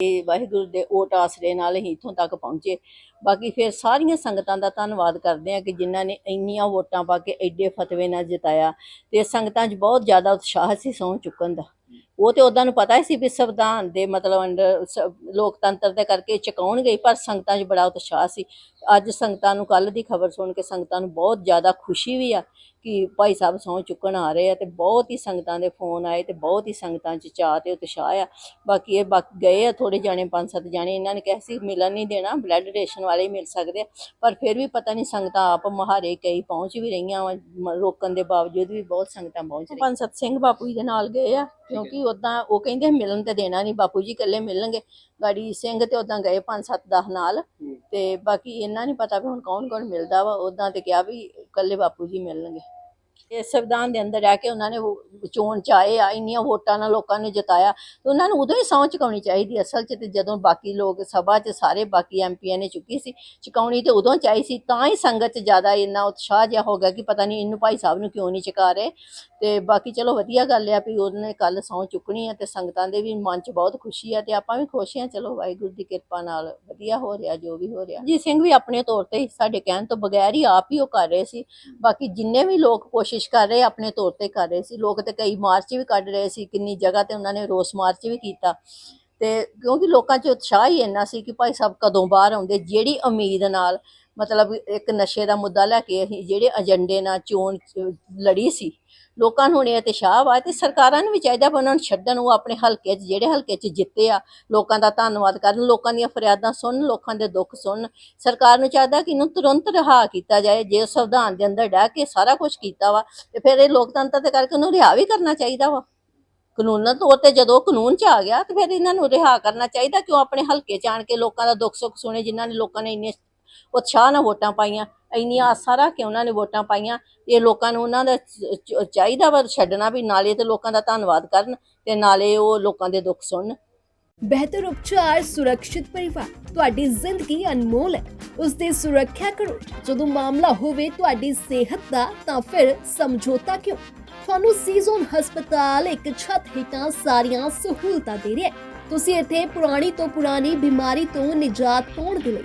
ਇਹ ਵਾਹਿਗੁਰੂ ਦੇ ਓਟ ਆਸਰੇ ਨਾਲ ਹੀ ਇੱਥੋਂ ਤੱਕ ਪਹੁੰਚੇ। ਬਾਕੀ ਫਿਰ ਸਾਰੀਆਂ ਸੰਗਤਾਂ ਦਾ ਧੰਨਵਾਦ ਕਰਦੇ ਆ ਕਿ ਜਿਨ੍ਹਾਂ ਨੇ ਇੰਨੀਆਂ ਵੋਟਾਂ ਪਾ ਕੇ ਐਡੇ ਫਤਵੇ ਨਾਲ ਜਿਤਾਇਆ ਤੇ ਸੰਗਤਾਂ 'ਚ ਬਹੁਤ ਜ਼ਿਆਦਾ ਉਤਸ਼ਾਹ ਸੀ ਸਹੁੰ ਚੁੱਕਣ ਦਾ। ਉਹ ਤੇ ਉਹਨਾਂ ਨੂੰ ਪਤਾ ਹੀ ਸੀ ਵੀ ਸੰਵਿਧਾਨ ਦੇ ਮਤਲਬ ਅੰਡਰ ਸ- ਲੋਕਤੰਤਰ ਦੇ ਕਰਕੇ ਚੁਕਾਉਣਗੇ ਹੀ, ਪਰ ਸੰਗਤਾਂ 'ਚ ਬੜਾ ਉਤਸ਼ਾਹ ਸੀ। ਅੱਜ ਸੰਗਤਾਂ ਨੂੰ ਕੱਲ ਦੀ ਖਬਰ ਸੁਣ ਕੇ ਸੰਗਤਾਂ ਨੂੰ ਬਹੁਤ ਜ਼ਿਆਦਾ ਖੁਸ਼ੀ ਵੀ ਆ ਕਿ ਭਾਈ ਸਾਹਿਬ ਸਹੁੰ ਚੁੱਕਣ ਆ ਰਹੇ ਆ ਤੇ ਬਹੁਤ ਹੀ ਸੰਗਤਾਂ ਦੇ ਫੋਨ ਆਏ ਤੇ ਬਹੁਤ ਹੀ ਸੰਗਤਾਂ 'ਚ ਚਾਅ ਤੇ ਉਤਸ਼ਾਹ ਆ। ਬਾਕੀ ਇਹ ਬਾਕੀ ਗਏ ਆ ਥੋੜੇ ਜਾਣੇ ਪੰਜ ਸੱਤ ਜਾਣੇ ਇਹਨਾਂ ਨੇ ਕਿਹਾ ਸੀ ਮਿਲਣ ਨਹੀਂ ਦੇਣਾ ਬਲੱਡ ਡੋਨੇਸ਼ਨ ਵਾਲੇ ਹੀ ਮਿਲ ਸਕਦੇ ਆ। ਪਰ ਫਿਰ ਵੀ ਪਤਾ ਨਹੀਂ ਸੰਗਤਾਂ ਆਪ ਮਹਾਰੇ ਕਈ ਪਹੁੰਚ ਵੀ ਰਹੀਆਂ ਵਾਂ, ਰੋਕਣ ਦੇ ਬਾਵਜੂਦ ਵੀ ਬਹੁਤ ਸੰਗਤਾਂ ਪਹੁੰਚ ਰਹੀਆਂ। ਪੰਜ ਸੱਤ ਸਿੰਘ ਬਾਪੂ ਜੀ ਦੇ ਨਾਲ ਗਏ ਆ। ਕਿਉਂਕਿ ਉਦਾਂ ਉਹ ਕਹਿੰਦੇ ਮਿਲਣ ਤੇ ਦੇਣਾ ਨਹੀਂ ਬਾਪੂ ਜੀ ਇਕੱਲੇ ਮਿਲਣਗੇ। ਗਾੜੀ ਸਿੰਘ ਤੇ ਉਦਾਂ ਗਏ ਪੰਜ ਸੱਤ ਦਸ ਨਾਲ ਤੇ ਬਾਕੀ ਇਹਨਾਂ ਨਹੀਂ ਪਤਾ ਵੀ ਹੁਣ ਕੌਣ ਕੌਣ ਮਿਲਦਾ ਵਾ। ਉਦਾਂ ਤੇ ਕਿਹਾ ਵੀ ਇਕੱਲੇ ਬਾਪੂ ਜੀ ਮਿਲਣਗੇ। ਇਹ ਸੰਵਿਧਾਨ ਦੇ ਅੰਦਰ ਰਹਿ ਕੇ ਉਹਨਾਂ ਨੇ ਚੋਣ ਚ ਆਏ ਆ, ਇੰਨੀਆਂ ਵੋਟਾਂ ਨਾਲ ਲੋਕਾਂ ਨੇ ਜਿਤਾਇਆ। ਤੇ ਉਹਨਾਂ ਨੂੰ ਉਦੋਂ ਹੀ ਸਹੁੰ ਚੁਕਾਉਣੀ ਚਾਹੀਦੀ ਅਸਲ 'ਚ ਤੇ ਜਦੋਂ ਬਾਕੀ ਲੋਕ ਸਭਾ 'ਚ ਸਾਰੇ ਬਾਕੀ ਐਮਪੀਆਂ ਨੇ ਚੁੱਕੀ ਸੀ, ਚੁਕਾਉਣੀ ਤੇ ਉਦੋਂ ਚਾਹੀ ਸੀ, ਤਾਂ ਹੀ ਸੰਗਤ 'ਚ ਜ਼ਿਆਦਾ ਇੰਨਾ ਉਤਸ਼ਾਹ ਜਿਹਾ ਹੋ ਗਿਆ ਕਿ ਪਤਾ ਨਹੀਂ ਇਹਨੂੰ ਭਾਈ ਸਾਹਿਬ ਨੂੰ ਕਿਉਂ ਨਹੀਂ ਚੁਕਾ ਰਹੇ। ਤੇ ਬਾਕੀ ਚਲੋ ਵਧੀਆ ਗੱਲ ਆ ਵੀ ਉਹਨੇ ਕੱਲ ਸਹੁੰ ਚੁੱਕਣੀ ਆ ਤੇ ਸੰਗਤਾਂ ਦੇ ਵੀ ਮਨ 'ਚ ਬਹੁਤ ਖੁਸ਼ੀ ਆ ਤੇ ਆਪਾਂ ਵੀ ਖੁਸ਼ ਆ। ਚਲੋ ਵਾਹਿਗੁਰੂ ਦੀ ਕਿਰਪਾ ਨਾਲ ਵਧੀਆ ਹੋ ਰਿਹਾ, ਜੋ ਵੀ ਹੋ ਰਿਹਾ। ਜੀ ਸਿੰਘ ਵੀ ਆਪਣੇ ਤੌਰ ਤੇ ਸਾਡੇ ਕਹਿਣ ਤੋਂ ਬਗੈਰ ਹੀ ਆਪ ਹੀ ਉਹ ਕਰ ਰਹੇ ਸੀ। ਬਾਕੀ ਜਿੰਨੇ ਵੀ ਲੋਕ ਕੋਸ਼ਿਸ਼ ਕਰ ਰਹੇ, ਆਪਣੇ ਤੌਰ ਤੇ ਕਰ ਰਹੇ ਸੀ। ਲੋਕ ਤੇ ਕਈ ਮਾਰਚ ਵੀ ਕੱਢ ਰਹੇ ਸੀ, ਕਿੰਨੀ ਜਗ੍ਹਾ ਤੇ ਉਹਨਾਂ ਨੇ ਰੋਸ ਮਾਰਚ ਵੀ ਕੀਤਾ। ਤੇ ਕਿਉਂਕਿ ਲੋਕਾਂ 'ਚ ਉਤਸ਼ਾਹ ਹੀ ਇੰਨਾ ਸੀ ਕਿ ਭਾਈ ਸਾਹਿਬ ਕਦੋਂ ਬਾਹਰ ਆਉਂਦੇ, ਜਿਹੜੀ ਉਮੀਦ ਨਾਲ ਮਤਲਬ ਇੱਕ ਨਸ਼ੇ ਦਾ ਮੁੱਦਾ ਲੈ ਕੇ ਅਸੀਂ ਜਿਹੜੇ ਏਜੰਡੇ ਨਾਲ ਚੋਣ ਲੜੀ ਸੀ, ਲੋਕਾਂ ਨੂੰ ਹੁਣ ਇਹ ਉਤਸ਼ਾਹ ਵਾ ਤੇ ਸਰਕਾਰਾਂ ਨੂੰ ਵੀ ਚਾਹੀਦਾ ਵੀ ਉਹਨਾਂ ਨੂੰ ਛੱਡਣ, ਉਹ ਆਪਣੇ ਹਲਕੇ 'ਚ, ਜਿਹੜੇ ਹਲਕੇ 'ਚ ਜਿੱਤੇ ਆ, ਲੋਕਾਂ ਦਾ ਧੰਨਵਾਦ ਕਰਨ, ਲੋਕਾਂ ਦੀਆਂ ਫਰਿਆਦਾਂ ਸੁਣਨ, ਲੋਕਾਂ ਦੇ ਦੁੱਖ ਸੁਣਨ। ਸਰਕਾਰ ਨੂੰ ਚਾਹੀਦਾ ਕਿ ਇਹਨੂੰ ਤੁਰੰਤ ਰਿਹਾ ਕੀਤਾ ਜਾਏ, ਜੇ ਸੰਵਿਧਾਨ ਦੇ ਅੰਦਰ ਡਹਿ ਕੇ ਸਾਰਾ ਕੁਝ ਕੀਤਾ ਵਾ, ਤੇ ਫਿਰ ਇਹ ਲੋਕਤੰਤਰ ਦੇ ਕਰਕੇ ਉਹਨੂੰ ਰਿਹਾ ਵੀ ਕਰਨਾ ਚਾਹੀਦਾ ਵਾ। ਕਾਨੂੰਨਾਂ ਤੌਰ ਤੇ ਜਦੋਂ ਕਾਨੂੰਨ ਚ ਆ ਗਿਆ, ਤੇ ਫਿਰ ਇਹਨਾਂ ਨੂੰ ਰਿਹਾ ਕਰਨਾ ਚਾਹੀਦਾ ਕਿਉਂ ਆਪਣੇ ਹਲਕੇ ਚ ਆਣ ਕੇ ਲੋਕਾਂ ਦਾ ਦੁੱਖ ਸੁੱਖ ਸੁਣੇ, ਜਿਨ੍ਹਾਂ ਨੇ ਲੋਕਾਂ ਨੇ ਇੰਨੇ ਉਤਸ਼ਾਹ ਨਾਲ ਵੋਟਾਂ ਪਾਈਆਂ, ਇੰਨੀਆਂ ਆਸਾਂ ਰੱਖ ਕੇ ਉਹਨਾਂ ਨੇ ਵੋਟਾਂ ਪਾਈਆਂ, ਇਹ ਲੋਕਾਂ ਨੂੰ ਉਹਨਾਂ ਦਾ ਚਾਹੀਦਾ ਵਾ ਛੱਡਣਾ ਵੀ ਨਾਲੇ ਤੇ ਲੋਕਾਂ ਦਾ ਧੰਨਵਾਦ ਕਰਨ ਤੇ ਨਾਲੇ ਉਹ ਲੋਕਾਂ ਦੇ ਦੁੱਖ ਸੁਣਨ। ਬਿਹਤਰ ਉਪਚਾਰ ਸੁਰੱਖਿਅਤ ਪਰਿਵਾਰ, ਤੁਹਾਡੀ ਜ਼ਿੰਦਗੀ ਅਨਮੋਲ ਹੈ। ਉਸ ਦੀ ਸੁਰੱਖਿਆ ਕਰੋ, ਜਦੋਂ ਮਾਮਲਾ ਹੋਵੇ ਤੁਹਾਡੀ ਸਿਹਤ ਦਾ, ਤਾਂ ਫਿਰ ਸਮਝੌਤਾ ਕਿਉਂ? ਤੁਹਾਨੂੰ ਸੀਜ਼ਨ ਹਸਪਤਾਲ ਇੱਕ ਛੱਤ ਹੇਠਾਂ ਸਾਰੀਆਂ ਸਹੂਲਤਾਂ ਦੇ ਰਿਹਾ ਹੈ। ਤੁਸੀਂ ਇੱਥੇ ਪੁਰਾਣੀ ਤੋਂ ਪੁਰਾਣੀ ਬਿਮਾਰੀ ਤੋਂ ਨਿਜਾਤ ਪਾਉਣ ਦੇ ਲਈ